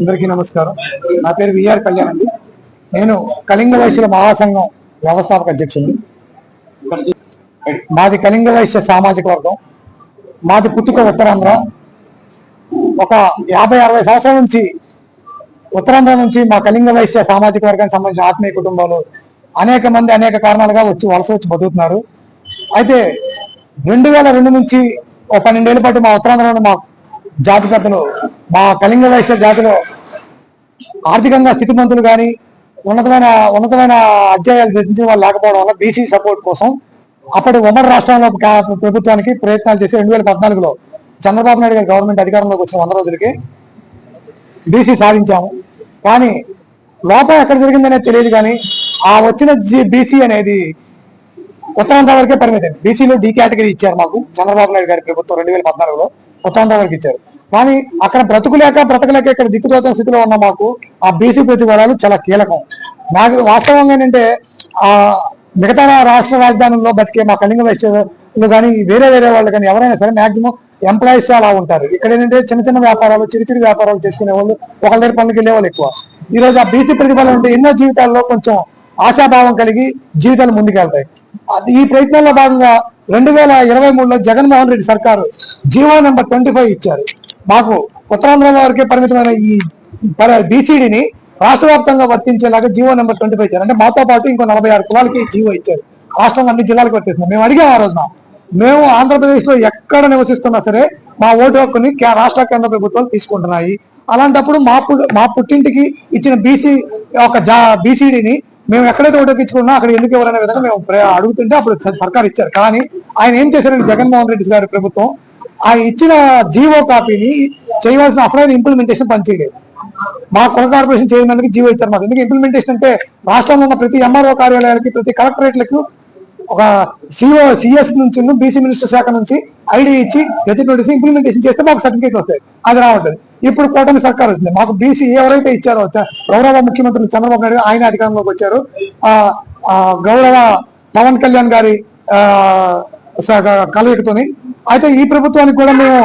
అందరికీ నమస్కారం. నా పేరు విఆర్ కళ్యాణ్ అండి. నేను కళింగ వైశ్యుల మహాసంఘం వ్యవస్థాపక అధ్యక్షుడు మాది కళింగ వైశ్య సామాజిక వర్గం. మాది పుట్టుక ఉత్తరాంధ్ర. ఒక యాభై అరవై సంవత్సరాల నుంచి ఉత్తరాంధ్ర నుంచి మా కళింగ వైశ్య సామాజిక వర్గానికి సంబంధించిన ఆత్మీయ కుటుంబాలు అనేక మంది అనేక కారణాలుగా వచ్చి వలస వచ్చి బతుకుతున్నారు. అయితే రెండు వేల రెండు నుంచి ఒక పన్నెండేళ్ళ పాటు మా ఉత్తరాంధ్రలో మా జాతి పెద్దలు మా కళింగ వైశ్య జాతిలో ఆర్థికంగా స్థితిమంతులు కానీ ఉన్నతమైన ఉన్నతమైన అధ్యాయాలు రచించిన వాళ్ళు లేకపోవడం వల్ల బీసీ సపోర్ట్ కోసం అప్పటి ఉమ్మడి రాష్ట్రంలో ప్రభుత్వానికి ప్రయత్నాలు చేసి రెండు వేల పద్నాలుగులో చంద్రబాబు నాయుడు గారి గవర్నమెంట్ అధికారంలోకి వచ్చిన వంద రోజులకి బీసీ సాధించాము. కానీ లోపం ఎక్కడ జరిగిందనేది తెలియదు కానీ ఆ వచ్చిన బీసీ అనేది ఉత్తరాంధ్ర వరకే పరిమితం. బీసీలో డీ కేటగిరీ ఇచ్చారు మాకు చంద్రబాబు నాయుడు గారి ప్రభుత్వం రెండు వేల పద్నాలుగులో ఉత్తరాంధ్ర వరకు ఇచ్చారు. కానీ అక్కడ బ్రతుకులేక బ్రతకలేక ఇక్కడ దిక్కుతోచని స్థితిలో ఉన్న మాకు ఆ బీసీ ప్రతిఫలాలు చాలా కీలకం. నాకు వాస్తవంగా ఏంటంటే ఆ మిగతా రాష్ట్ర రాజధానుల్లో బతికే మా కళింగ వైశ్యులు కానీ వేరే వేరే వాళ్ళు కానీ ఎవరైనా సరే మాక్సిమం ఎంప్లాయీస్ అలా ఉంటారు. ఇక్కడ ఏంటంటే చిన్న చిన్న వ్యాపారాలు చిరు చిరు వ్యాపారాలు చేసుకునే వాళ్ళు ఒకళ్ళ దగ్గర పనులకి వెళ్ళే వాళ్ళు ఎక్కువ. ఈ రోజు ఆ బీసీ ప్రతిఫలం ఉంటే ఎన్నో జీవితాల్లో కొంచెం ఆశాభావం కలిగి జీవితాలు ముందుకెళ్తాయి. ఈ ప్రయత్నంలో భాగంగా రెండు వేల ఇరవై మూడులో జగన్మోహన్ రెడ్డి సర్కారు జీవో నెంబర్ ట్వంటీ ఫైవ్ ఇచ్చారు. మాకు ఉత్తరాంధ్ర వరకే పరిమితమైన ఈ బీసీడీని రాష్ట్ర వ్యాప్తంగా వర్తించేలాగా జీవో నెంబర్ ట్వంటీ ఫైవ్ ఇచ్చారు అంటే మాతో పాటు ఇంకో నలభై ఆరు కులాలకి జీవో ఇచ్చారు. రాష్ట్రంలో అన్ని జిల్లాలకు వర్తిస్తున్నాం. మేము అడిగాం ఆ రోజున మేము ఆంధ్రప్రదేశ్లో ఎక్కడ నివసిస్తున్నా సరే మా ఓటు హక్కుని రాష్ట్ర కేంద్ర ప్రభుత్వాలు తీసుకుంటున్నాయి. అలాంటప్పుడు మా పు- మా పుట్టింటికి ఇచ్చిన బీసీ ఒక జా బీసీడీని మేము ఎక్కడైతే ఓటు ఎక్కించుకున్నా అక్కడ ఎందుకు ఎవరనే విధంగా మేము అడుగుతుంటే అప్పుడు సర్కార్ ఇచ్చారు. కానీ ఆయన ఏం చేశారంటే జగన్మోహన్ రెడ్డి గారి ప్రభుత్వం ఆ ఇచ్చిన జీవో కాపీని చేయవలసిన అసలైన ఇంప్లిమెంటేషన్ పనిచేయలేదు. మా కొల కార్పొరేషన్ చేయడానికి జీవో ఇచ్చారు మాకు. ఎందుకు ఇంప్లిమెంటేషన్ అంటే రాష్ట్రంలో ఉన్న ప్రతి ఎంఆర్ఓ కార్యాలయాలకి ప్రతి కలెక్టరేట్లకు ఒక సిఓ సిఎస్ నుంచి బీసీ మినిస్టర్ శాఖ నుంచి ఐడి ఇచ్చి గెజెట్ నోటీస్ ఇంప్లిమెంటేషన్ చేస్తే మాకు సర్టిఫికేట్ వస్తాయి. అది రావట్లేదు. ఇప్పుడు కూటమి సర్కార్ వచ్చింది. మాకు బీసీ ఎవరైతే ఇచ్చారో గౌరవ ముఖ్యమంత్రి చంద్రబాబు నాయుడు ఆయన అధికారంలోకి వచ్చారు. ఆ గౌరవ పవన్ కళ్యాణ్ గారి స- కలయికతోని అయితే ఈ ప్రభుత్వానికి కూడా మేము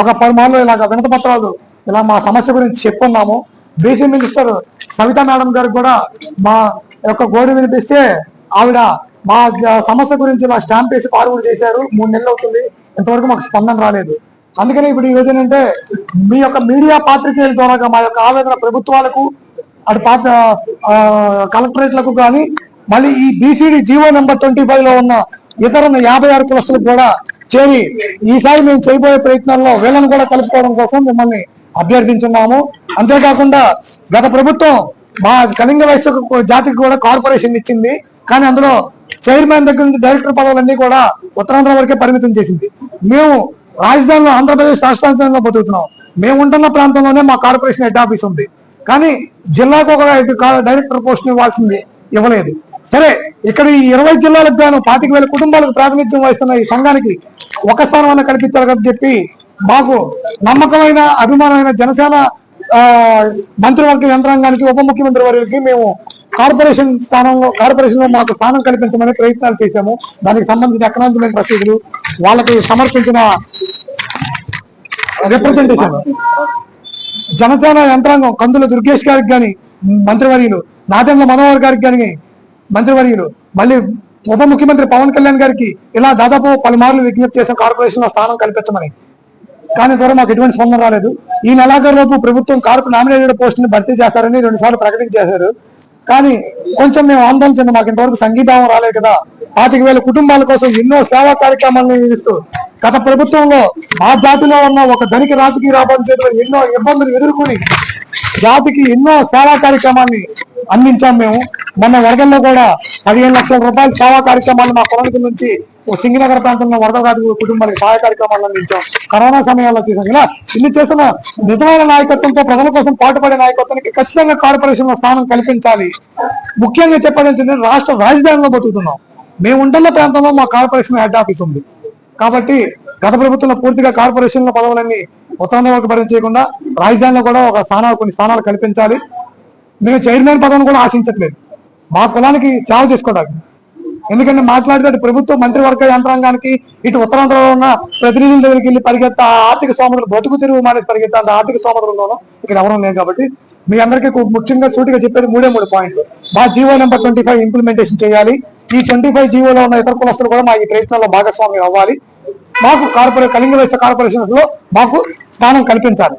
ఒక పలుమార్లు ఇలాగ వినత పత్రాలు ఇలా మా సమస్య గురించి చెప్పుకున్నాము. బీసీ మినిస్టర్ సవితా మేడం గారు కూడా మా యొక్క గోడు వినిపిస్తే ఆవిడ మా సమస్య గురించి ఇలా స్టాంప్ వేసి ఫార్వర్డ్ చేశారు. మూడు నెలలు అవుతుంది. ఇంతవరకు మాకు స్పందన రాలేదు. అందుకని ఇప్పుడు ఈ రోజు ఏంటంటే మీ యొక్క మీడియా పాత్రికేయుల ద్వారా మా యొక్క ఆవేదన ప్రభుత్వాలకు అటు పాత్ర కలెక్టరేట్లకు కానీ మళ్ళీ ఈ బీసీడీ జీవో నెంబర్ ట్వంటీ ఫైవ్లో ఉన్న ఇతర యాభై ఆరు కులస్తులకు కూడా చేరి ఈసారి మేము చేయబోయే ప్రయత్నాల్లో వీళ్ళను కూడా కలుపుకోవడం కోసం మిమ్మల్ని అభ్యర్థించున్నాము. అంతేకాకుండా గత ప్రభుత్వం మా కళింగ వయస్సు జాతికి కూడా కార్పొరేషన్ ఇచ్చింది. కానీ అందులో చైర్మన్ దగ్గర నుంచి డైరెక్టర్ పదవులన్నీ కూడా ఉత్తరాంధ్ర వరకే పరిమితం చేసింది. మేము రాజధానిలో ఆంధ్రప్రదేశ్ రాష్ట్రాంతంలో బతుకుతున్నాం. మేము ఉంటున్న ప్రాంతంలోనే మా కార్పొరేషన్ హెడ్ ఆఫీస్ ఉంది. కానీ జిల్లాకు ఒక డైరెక్టర్ పోస్ట్ ఇవ్వాల్సింది ఇవ్వలేదు. సరే ఇక్కడ ఈ ఇరవై జిల్లాలకు గాను పాతిక వేల కుటుంబాలకు ప్రాతినిధ్యం వహిస్తున్న ఈ సంఘానికి ఒక స్థానం కల్పించాలి అని చెప్పి మాకు నమ్మకమైన అభిమానమైన జనసేన ఆ, మంత్రివర్గ యంత్రాంగానికి ఉప ముఖ్యమంత్రి వారికి మేము కార్పొరేషన్ స్థానంలో కార్పొరేషన్లో మాకు స్థానం కల్పించమని ప్రయత్నాలు చేశాము. దానికి సంబంధించిన ఎకనామిక్ రసీదులు వాళ్ళకి సమర్పించిన రిప్రజెంటేషన్ జనసేన యంత్రాంగం కందుల దుర్గేష్ గారికి కానీ మంత్రివర్యులు నాదెండ్ల మనోహర్ గారికి కానీ మంత్రివర్యులు మళ్ళీ ఉప ముఖ్యమంత్రి పవన్ కళ్యాణ్ గారికి ఇలా దాదాపు పలుమార్లు విజ్ఞప్తి చేసిన కార్పొరేషన్లో స్థానం కల్పించమని. కానీ ద్వారా మాకు ఎటువంటి స్పందన రాలేదు. ఈ నెలాఖరు లోపు ప్రభుత్వం కార్పు నామినేటెడ్ పోస్ట్ని భర్తీ చేస్తారని రెండు సార్లు ప్రకటించేశారు కానీ కొంచెం మేము ఆందోళన చెంది మాకు ఇంతవరకు సంఘీభావం రాలేదు కదా. పాతిక వేల కుటుంబాల కోసం ఎన్నో సేవా కార్యక్రమాలను నిర్వహిస్తూ గత ప్రభుత్వంలో మా జాతిలో ఉన్న ఒక ధనిక రాజకీయ రాబోయే ఎన్నో ఇబ్బందులు ఎదుర్కొని జాతికి ఎన్నో సేవా కార్యక్రమాన్ని అందించాం మేము. మొన్న వరదల్లో కూడా పదిహేను లక్షల రూపాయల సేవా కార్యక్రమాలు మా పొలానికి నుంచి ఓ సింగనగర్ ప్రాంతంలో వరద బాధిత కుటుంబానికి సహాయ కార్యక్రమాలు అందించాం. కరోనా సమయాల్లో చేసాం ఇలా ఇన్ని చేసిన నిజమైన నాయకత్వంతో ప్రజల కోసం పాటుపడే నాయకత్వానికి ఖచ్చితంగా కార్పొరేషన్లో స్థానం కల్పించాలి. ముఖ్యంగా చెప్పాల్సింది రాష్ట్ర రాజధానిలో బతుకుతున్నాం. మేము ఉంటున్న ప్రాంతంలో మా కార్పొరేషన్ హెడ్ ఆఫీస్ ఉంది. కాబట్టి గత ప్రభుత్వంలో పూర్తిగా కార్పొరేషన్ల పదవులన్నీ ఉత్తరాంధ్రకు భరించేయకుండా రాజధానిలో కూడా ఒక స్థానాలు కొన్ని స్థానాలు కల్పించాలి. మేము చైర్మన్ పదవిని కూడా ఆశించట్లేదు. మా కులానికి సేవ చేసుకోవడానికి. ఎందుకంటే మాట్లాడితే ప్రభుత్వం ప్రభుత్వ మంత్రివర్గ యంత్రాంగానికి ఇటు ఉత్తరాంధ్రలో ఉన్న ప్రతినిధుల దగ్గరికి వెళ్ళి పరిగెత్త ఆ ఆర్థిక సోమరులు బతుకు తిరుగు మానేసి పరిగెత్తా అంత ఆర్థిక స్తోమతలను ఇక్కడ ఎవరూ లేదు కాబట్టి మీ అందరికీ ముఖ్యంగా సూటిగా చెప్పేది మూడే మూడు పాయింట్లు. మా GO number twenty five implementation చేయాలి. ఈ ట్వంటీ ఫైవ్ జీవోలో ఉన్న ఇతర కులస్తులు కూడా మా ఈ ప్రయత్నంలో భాగస్వామి అవ్వాలి. మాకు కార్పొరేట్ కళింగ వేసే కార్పొరేషన్స్లో మాకు స్థానం కల్పించాలి.